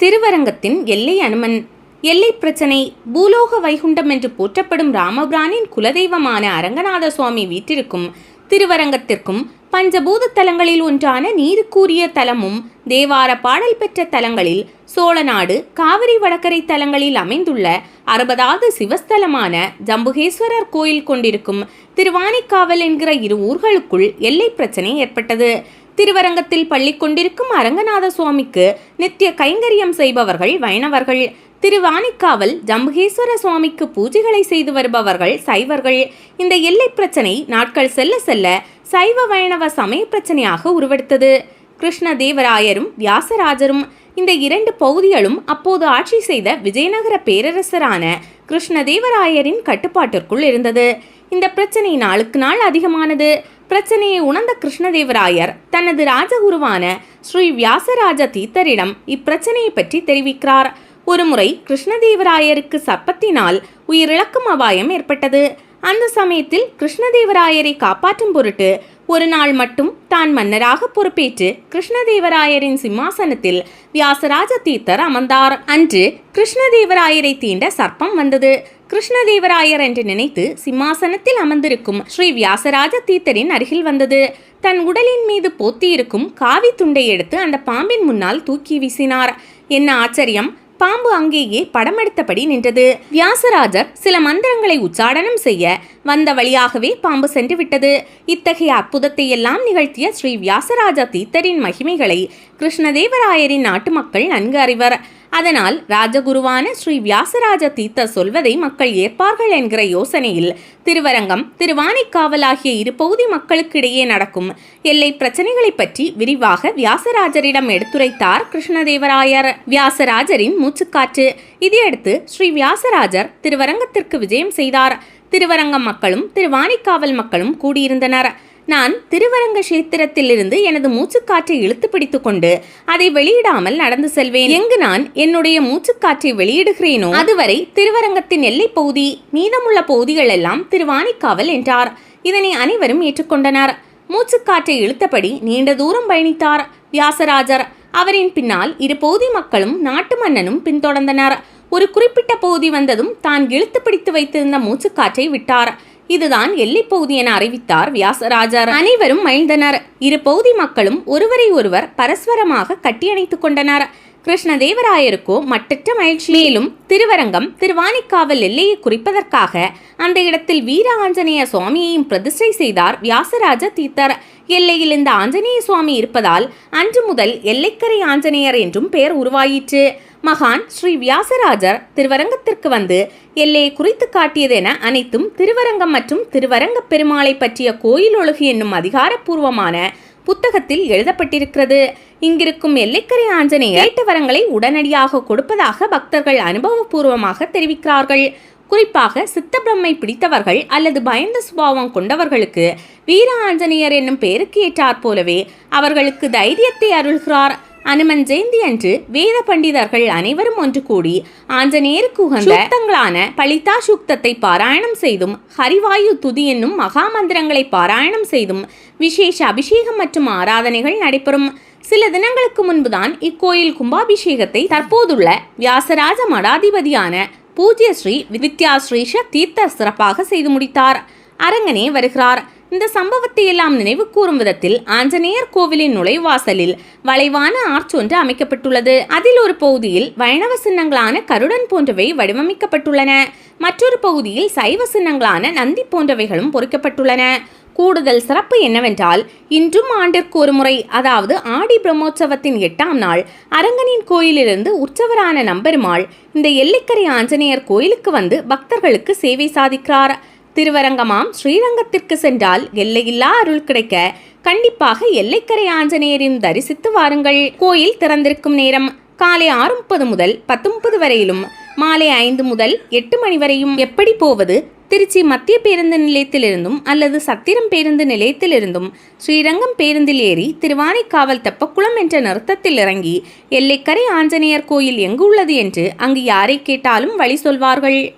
திருவரங்கத்தின் எல்லை அனுமன். எல்லை பிரச்சனை பூலோக வைகுண்டம் என்று போற்றப்படும் ராமபிரானின் குலதெய்வமான அரங்கநாத சுவாமி வீட்டிற்கும் திருவரங்கத்திற்கும் பஞ்சபூத தலங்களில் ஒன்றான நீருக்கூறிய தலமும் தேவார பாடல் பெற்ற தலங்களில் சோழநாடு காவிரி வடக்கரை தலங்களில் அமைந்துள்ள அறுபதாவது சிவஸ்தலமான ஜம்புகேஸ்வரர் கோயில் கொண்டிருக்கும் திருவானிக்காவல் என்கிற இரு ஊர்களுக்குள் எல்லை பிரச்சனை ஏற்பட்டது. திருவரங்கத்தில் பள்ளி கொண்டிருக்கும் அரங்கநாத சுவாமிக்கு நித்திய கைங்கரியம் செய்பவர்கள் வைணவர்கள். திருவானிக்காவல் ஜம்புகேஸ்வர சுவாமிக்கு பூஜைகளை செய்து வருபவர்கள் சைவர்கள். இந்த எல்லை பிரச்சனை நாட்கள் செல்ல செல்ல சைவ வைணவ சமய பிரச்சனையாக உருவெடுத்தது. கிருஷ்ணதேவராயரும் வியாசராஜரும் இந்த இரண்டு பகுதிகளும் அப்போது ஆட்சி செய்த விஜயநகர பேரரசரான கிருஷ்ணதேவராயரின் கட்டுப்பாட்டிற்குள் இருந்தது. இந்த பிரச்சனை நாளுக்கு நாள் அதிகமானது. பிரச்சனையை உணர்ந்த கிருஷ்ணதேவராயர் தனது ராஜகுருவான ஸ்ரீ வியாசராஜ தீர்த்தரிடம் இப்பிரச்சனையை பற்றி தெரிவிக்கிறார். ஒருமுறை கிருஷ்ணதேவராயருக்கு சர்ப்பத்தினால் உயிரிழக்கும் அபாயம் ஏற்பட்டது. அந்த சமயத்தில் கிருஷ்ணதேவராயரை காப்பாற்றும் பொருட்டு ஒரு நாள் மட்டும் தான் மன்னராக பொறுப்பேற்று கிருஷ்ணதேவராயரின் சிம்மாசனத்தில் வியாசராஜ தீர்த்தர் அமர்ந்தார். அன்று கிருஷ்ணதேவராயரை தீண்ட சர்ப்பம் வந்தது. கிருஷ்ணதேவராயர் என்று நினைத்து சிம்மாசனத்தில் அமர்ந்திருக்கும் ஸ்ரீ வியாசராஜ தீர்த்தரின் அருகில் வந்தது. தன் உடலின் மீது போத்தியிருக்கும் காவி துண்டை எடுத்து அந்த பாம்பின் முன்னால் தூக்கி வீசினார். என்ன ஆச்சரியம்! பாம்பு அங்கேயே படமெடுத்தபடி நின்றது. வியாசராஜர் சில மந்திரங்களை உச்சாடனம் செய்ய வந்த வழியாகவே பாம்பு சென்று விட்டது. இத்தகைய அற்புதத்தை எல்லாம் நிகழ்த்திய ஸ்ரீ வியாசராஜ தீத்தரின் மகிமைகளை கிருஷ்ணதேவராயரின் நாட்டு மக்கள் நன்கு அறிவர். அதனால் ராஜகுருவான ஸ்ரீ வியாசராஜ தீர்த்தர் சொல்வதை மக்கள் ஏற்பார்கள் என்கிற யோசனையில் திருவரங்கம் திருவானைக்காவல் ஆகிய இரு பகுதி மக்களுக்கிடையே நடக்கும் எல்லை பிரச்சனைகளை பற்றி விரிவாக வியாசராஜரிடம் எடுத்துரைத்தார் கிருஷ்ணதேவராயர். வியாசராஜரின் மூச்சுக்காற்று. இதையடுத்து ஸ்ரீ வியாசராஜர் திருவரங்கத்திற்கு விஜயம் செய்தார். திருவரங்கம் மக்களும் திருவானிக்காவல் மக்களும் கூடியிருந்தனர். நான் திருவரங்க கஷேத்திரத்திலிருந்து எனது மூச்சுக்காற்றை இழுத்து பிடித்து கொண்டு அதை வெளியிடாமல் நடந்து செல்வேன். எங்கு நான் என்னுடைய மூச்சுக்காற்றை வெளியிடுகிறேனோ அதுவரை திருவரங்கத்தின் எல்லை பகுதி மீதமுள்ள பகுதிகள் எல்லாம் திருவானிக்காவல் என்றார். இதனை அனைவரும் ஏற்றுக்கொண்டனர். மூச்சுக்காற்றை இழுத்தபடி நீண்ட தூரம் பயணித்தார் வியாசராஜர். அவரின் பின்னால் இரு பகுதி மக்களும் நாட்டு மன்னனும் பின்தொடர்ந்தனர். ஒரு குறிப்பிட்ட பகுதி வந்ததும் தான் இழுத்து பிடித்து வைத்திருந்த மூச்சுக்காற்றை விட்டார். இதுதான் எல்லைப்பகுதி என அறிவித்தார் வியாசராஜார். அனைவரும் மகிழ்ந்தனர். இரு பகுதி மக்களும் ஒருவரை ஒருவர் பரஸ்பரமாக கட்டியணைத்துக் கொண்டனர். கிருஷ்ணதேவராயருக்கோ மட்டற்ற மகிழ்ச்சி. மேலும் திருவரங்கம் திருவானிக்காவல் எல்லையை குறிப்பதற்காக அந்த இடத்தில் வீர ஆஞ்சநேய சுவாமியையும் பிரதிஷ்டை செய்தார் வியாசராஜ தீர்த்தர். எல்லையில் இந்த ஆஞ்சநேய சுவாமி இருப்பதால் அன்று முதல் எல்லைக்கரை ஆஞ்சநேயர் என்றும் பெயர் உருவாயிற்று. மகான் ஸ்ரீ வியாசராஜர் திருவரங்கத்திற்கு வந்து எல்லையை குறித்து காட்டியதென அனைத்தும் திருவரங்கம் மற்றும் திருவரங்க பெருமாளை பற்றிய கோயில் ஒழுகு என்னும் அதிகாரப்பூர்வமான புத்தகத்தில் எழுதப்பட்டிருக்கிறது. இங்கிருக்கும் எல்லைக்கரை ஆஞ்சநேயர் கேட்ட வரங்களை உடனடியாக கொடுப்பதாக பக்தர்கள் அனுபவபூர்வமாக தெரிவிக்கிறார்கள். குறிப்பாக சித்தப்பிரம்மை பிடித்தவர்கள் அல்லது பயந்த சுபாவம் கொண்டவர்களுக்கு வீர ஆஞ்சநேயர் என்னும் பெயருக்கு ஏற்றாற் போலவே அவர்களுக்கு தைரியத்தை அருள்கிறார். அனுமன் ஜெயந்தி அன்று வேத பண்டிதர்கள் அனைவரும் ஒன்று கூடி ஆஞ்சநேயருக்கு உகந்த சுத்தங்களான பலிதா சுக்தத்தை பாராயணம் செய்தும் ஹரிவாயு துதி என்னும் மகாமந்திரங்களை பாராயணம் செய்தும் விசேஷ அபிஷேகம் மற்றும் ஆராதனைகள் நடைபெறும். சில தினங்களுக்கு முன்புதான் இக்கோயில் கும்பாபிஷேகத்தை தற்போதுள்ள வியாசராஜ மடாதிபதியான பூஜ்ய ஸ்ரீ வித்யாஸ்ரீஷ தீர்த்த சிறப்பாக செய்து முடித்தார். அரங்கனே வருகிறார். இந்த சம்பவத்தை எல்லாம் நினைவு கூறும் விதத்தில் ஆஞ்சநேயர் கோவிலின் நுழைவாசலில் வளைவான ஆர்ச் ஒன்று அமைக்கப்பட்டுள்ளது. அதில் ஒரு பகுதியில் வைணவ சின்னங்களான கருடன் போன்றவை வடிவமைக்கப்பட்டுள்ளன. மற்றொரு பகுதியில் சைவ சின்னங்களான நந்தி போன்றவைகளும் பொறிக்கப்பட்டுள்ளன. கூடுதல் சிறப்பு என்னவென்றால் இன்றும் ஆண்டிற்கு ஒரு முறை அதாவது ஆடி பிரம்மோற்சவத்தின் எட்டாம் நாள் அரங்கனின் கோயிலிலிருந்து உற்சவரான நம்பெருமாள் இந்த எல்லைக்கரை ஆஞ்சநேயர் கோயிலுக்கு வந்து பக்தர்களுக்கு சேவை சாதிக்கிறார். திருவரங்கமாம் ஸ்ரீரங்கத்திற்கு சென்றால் எல்லையில்லா அருள் கிடைக்க கண்டிப்பாக எல்லைக்கரை ஆஞ்சநேயரையும் தரிசித்து வாருங்கள். கோயில் திறந்திருக்கும் நேரம் காலை ஆறு முப்பது முதல் பத்து முப்பது வரையிலும் மாலை ஐந்து முதல் எட்டு மணி வரையும். எப்படி போவது? திருச்சி மத்திய பேருந்து நிலையத்திலிருந்தும் அல்லது சத்திரம் பேருந்து நிலையத்திலிருந்தும் ஸ்ரீரங்கம் பேருந்தில் ஏறி திருவானைக்காவல் தெப்பக்குளம் என்ற நிறுத்தத்தில் இறங்கி எல்லைக்கரை ஆஞ்சநேயர் கோயில் எங்கு உள்ளது என்று அங்கு யாரை கேட்டாலும் வழி சொல்வார்கள்.